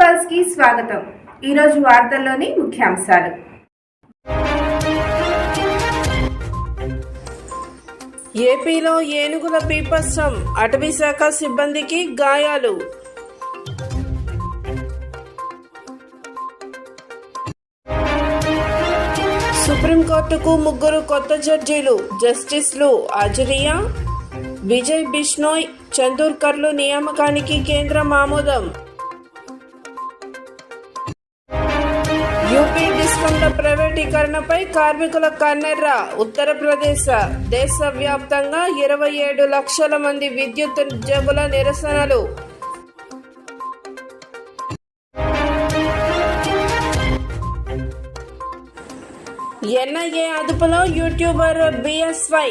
పల్స్కి స్వాగతం. ఈరోజు వార్తల్లోని ముఖ్యాంశాలు. ఏపీలో ఏనుగుల పీపస్వం అటవీ శాఖ సిబ్బందికి గాయాలు. సుప్రీంకోర్టుకు ముగ్గురు కొత్త జడ్జీలు జస్టిస్లు అజరియా విజయ్ బిష్నోయ్ చందూర్కర్లు నియామకానికి కేంద్రం ఆమోదం. ప్రైవేటీకరణపై కార్మికుల కన్నెర్ర. ఉత్తరప్రదేశ్ దేశవ్యాప్తంగా ఇరవై ఏడు లక్షల మంది విద్యుత్ ఉద్యోగుల నిరసనలు. ఎన్ఐఏ అదుపులో యూట్యూబర్ బిఎస్వై.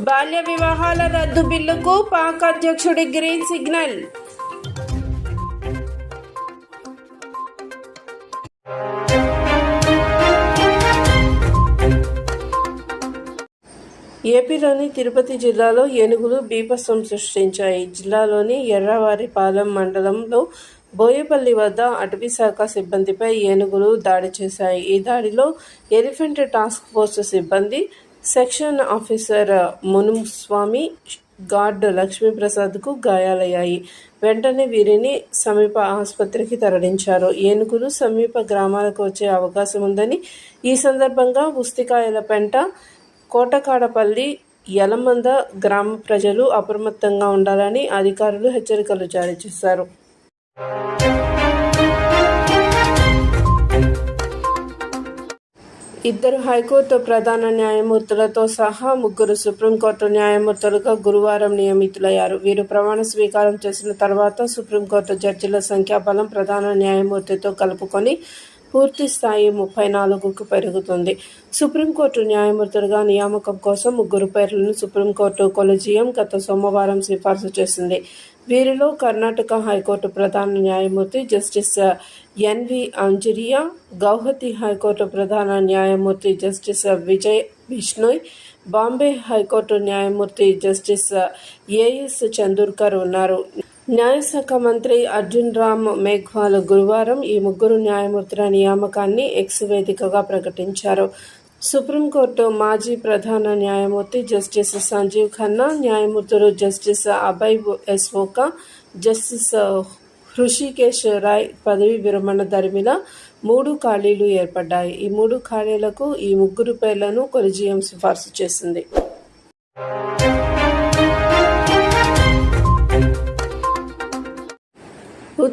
బాల్య వివాహాల రద్దు బిల్లుకు పాక్ అధ్యక్షుడి గ్రీన్ సిగ్నల్. ఏపీలోని తిరుపతి జిల్లాలో ఏనుగులు బీభత్సం సృష్టించాయి. జిల్లాలోని ఎర్రవారిపాలెం మండలంలో బోయపల్లి వద్ద అటవీ శాఖ సిబ్బందిపై ఏనుగులు దాడి చేశాయి. ఈ దాడిలో ఎలిఫెంట్ టాస్క్ ఫోర్స్ సిబ్బంది సెక్షన్ ఆఫీసర్ మునుస్వామి గార్డ్ లక్ష్మీప్రసాద్కు గాయాలయ్యాయి. వెంటనే వీరిని సమీప ఆసుపత్రికి తరలించారు. ఏనుగులు సమీప గ్రామాలకు వచ్చే అవకాశం ఉందని ఈ సందర్భంగా ఉస్తికాయల పెంట కోటకాడపల్లి యలమంద గ్రామ ప్రజలు అప్రమత్తంగా ఉండాలని అధికారులు హెచ్చరికలు జారీ చేశారు. ఇద్దరు హైకోర్టు ప్రధాన న్యాయమూర్తులతో సహా ముగ్గురు సుప్రీంకోర్టు న్యాయమూర్తులుగా గురువారం నియమితులయ్యారు. వీరు ప్రమాణ స్వీకారం చేసిన తర్వాత సుప్రీంకోర్టు జడ్జిల సంఖ్యాబలం ప్రధాన న్యాయమూర్తితో కలుపుకొని పూర్తి స్థాయి ముప్పై నాలుగుకు పెరుగుతుంది. సుప్రీంకోర్టు న్యాయమూర్తులుగా నియామకం కోసం ముగ్గురు పేర్లను సుప్రీంకోర్టు కొలిజియం గత సోమవారం సిఫార్సు చేసింది. వీరిలో కర్ణాటక హైకోర్టు ప్రధాన న్యాయమూర్తి justice NV Anjaria Guwahati high court ప్రధాన న్యాయమూర్తి justice Vijay Bishnoi Bombay high court న్యాయమూర్తి జస్టిస్ ఏఎస్ చందూర్కర్ ఉన్నారు. న్యాయశాఖ మంత్రి అర్జున్ రామ్ మేఘ్వాల్ గురువారం ఈ ముగ్గురు న్యాయమూర్తుల నియామకాన్ని ఎక్స్ వేదికగా ప్రకటించారు. సుప్రీంకోర్టు మాజీ ప్రధాన న్యాయమూర్తి జస్టిస్ సంజీవ్ ఖన్నా న్యాయమూర్తులు justice Abhay S Oka justice Hrishikesh Roy పదవి విరమణ ధర్మిల మూడు ఖాళీలు ఏర్పడ్డాయి. ఈ మూడు ఖాళీలకు ఈ ముగ్గురు పేర్లను కొలిజియం సిఫార్సు చేసింది.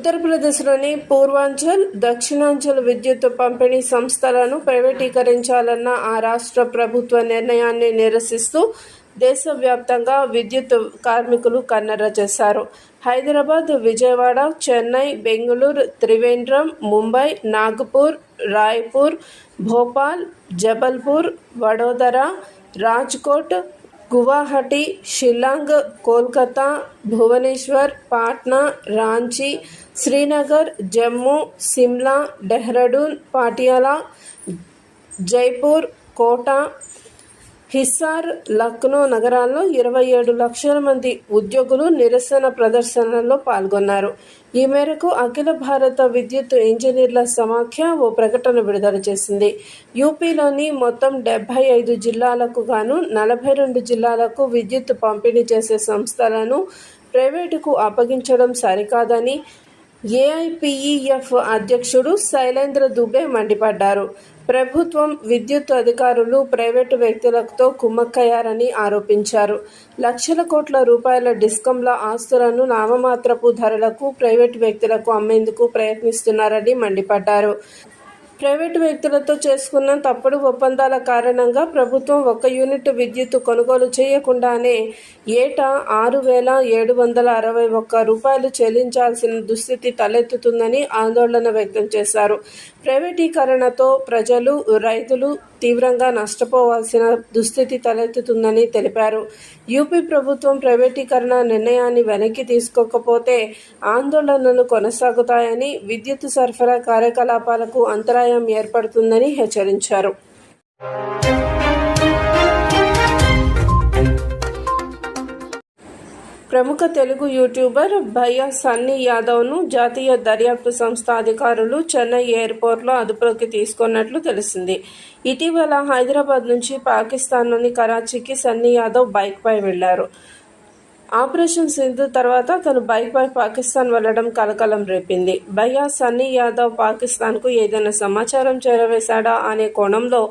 ఉత్తరప్రదేశ్లోని పూర్వాంచల్ దక్షిణాంచల్ విద్యుత్ పంపిణీ సంస్థలను ప్రైవేటీకరించాలన్న ఆ రాష్ట్ర ప్రభుత్వ నిర్ణయాన్ని నిరసిస్తూ దేశవ్యాప్తంగా విద్యుత్ కార్మికులు కన్నెర్ర చేశారు. హైదరాబాద్ విజయవాడ చెన్నై బెంగళూరు త్రివేంద్రం ముంబై నాగపూర్ రాయ్పూర్ భోపాల్ జబల్పూర్ వడోదర రాజ్కోట్ గువాహటి షిల్లాంగ్ కోల్కతా భువనేశ్వర్ పాట్నా రాంచీ శ్రీనగర్ జమ్మూ సిమ్లా డెహ్రాడూన్ పాటియాలా జైపూర్ కోటా హిస్సార్ లక్నో నగరాల్లో ఇరవై ఏడు లక్షల మంది ఉద్యోగులు నిరసన ప్రదర్శనలో పాల్గొన్నారు. ఈ మేరకు అఖిల భారత విద్యుత్ ఇంజనీర్ల సమాఖ్య ఓ ప్రకటన విడుదల చేసింది. యూపీలోని మొత్తం డెబ్బై ఐదు జిల్లాలకు గాను నలభై రెండు జిల్లాలకు విద్యుత్ పంపిణీ చేసే సంస్థలను ప్రైవేటుకు అప్పగించడం సరికాదని ఏఐపిఈఎఫ్ అధ్యక్షుడు శైలేంద్ర దుబే మండిపడ్డారు. ప్రభుత్వం విద్యుత్ అధికారులు ప్రైవేటు వ్యక్తులతో కుమ్మక్కయ్యారని ఆరోపించారు. లక్షల కోట్ల రూపాయల డిస్కంల ఆస్తులను నామమాత్రపు ధరలకు ప్రైవేటు వ్యక్తులకు అమ్మేందుకు ప్రయత్నిస్తున్నారని మండిపడ్డారు. ప్రైవేటు వ్యక్తులతో చేసుకున్న తప్పుడు ఒప్పందాల కారణంగా ప్రభుత్వం ఒక యూనిట్ విద్యుత్ కొనుగోలు చేయకుండానే ఏటా ఆరు వేల ఏడు వందల అరవై ఒక్క రూపాయలు చెల్లించాల్సిన దుస్థితి తలెత్తుతుందని ఆందోళన వ్యక్తం చేశారు. ప్రైవేటీకరణతో ప్రజలు రైతులు తీవ్రంగా నష్టపోవాల్సిన దుస్థితి తలెత్తుతుందని తెలిపారు. యూపీ ప్రభుత్వం ప్రైవేటీకరణ నిర్ణయాన్ని వెనక్కి తీసుకోకపోతే ఆందోళనలు కొనసాగుతాయని విద్యుత్ సరఫరా కార్యకలాపాలకు అంతరాయం ఏర్పడుతుందని హెచ్చరించారు. ప్రముఖ తెలుగు యూట్యూబర్ భయ్యా సన్నీ యాదవ్ను జాతీయ దర్యాప్తు సంస్థ అధికారులు చెన్నై ఎయిర్పోర్ట్లో అదుపులోకి తీసుకున్నట్లు తెలిసింది. ఇటీవల హైదరాబాద్ నుంచి పాకిస్తాన్లోని కరాచీకి సన్నీ యాదవ్ బైక్పై వెళ్ళారు. ఆపరేషన్ సింధు తర్వాత తను బైక్పై పాకిస్తాన్ వెళ్ళడం కలకలం రేపింది. భయ్యా సన్నీ యాదవ్ పాకిస్తాన్కు ఏదైనా సమాచారం చేరవేశాడా అనే కోణంలో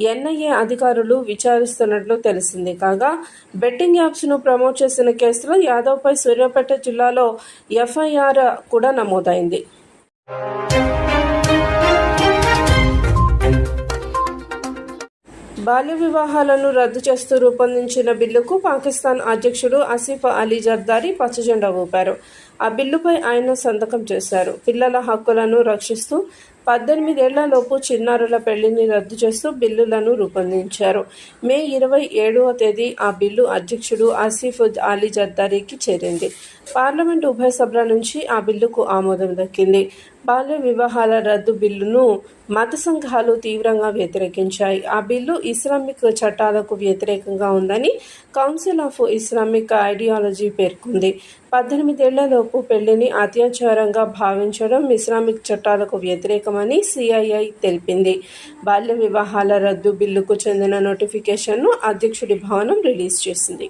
ఎన్ఐఏ అధికారులు విచారిస్తున్నట్లు తెలిసింది. కాగా బెట్టింగ్ యాప్స్ను ప్రమోట్ చేసిన కేసులో యాదవ్పై సూర్యాపేట జిల్లాలో ఎఫ్ఐఆర్ కూడా నమోదైంది. బాల్య వివాహాలను రద్దు చేస్తూ రూపొందించిన బిల్లుకు పాకిస్తాన్ అధ్యక్షుడు ఆసిఫ్ అలీ జర్దారి పచ్చజెండా ఊపారు. ఆ బిల్లుపై ఆయన సంతకం చేశారు. పిల్లల హక్కులను రక్షిస్తూ పద్దెనిమిదేళ్ళలోపు చిన్నారుల పెళ్ళిని రద్దు చేస్తూ బిల్లులను రూపొందించారు. మే ఇరవై ఏడవ తేదీ ఆ బిల్లు అధ్యక్షుడు ఆసిఫ్ అలీ జద్దారీకి చేరింది. పార్లమెంట్ ఉభయ సభల నుంచి ఆ బిల్లుకు ఆమోదం దక్కింది. బాల్య వివాహాల రద్దు బిల్లును మత సంఘాలు తీవ్రంగా వ్యతిరేకించాయి. ఆ బిల్లు ఇస్లామిక్ చట్టాలకు వ్యతిరేకంగా ఉందని కౌన్సిల్ ఆఫ్ ఇస్లామిక్ ఐడియాలజీ పేర్కొంది. పద్దెనిమిదేళ్ళలోపు పెళ్ళిని అత్యాచారంగా భావించడం ఇస్లామిక్ చట్టాలకు వ్యతిరేకం వ్యతిరేకమని సిఐఐ తెలిపింది. బాల్య వివాహాల రద్దు బిల్లుకు చెందిన నోటిఫికేషన్ను అధ్యక్షుడి భవనం రిలీజ్ చేసింది.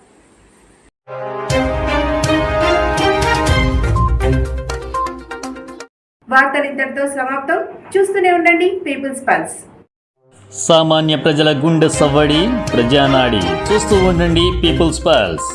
వార్తలు ఇంతటితో సమాప్తం. చూస్తూనే ఉండండి పీపుల్స్ పల్స్ సామాన్య ప్రజల గుండె సవ్వడి ప్రజానాడి. చూస్తూ ఉండండి పీపుల్స్ పల్స్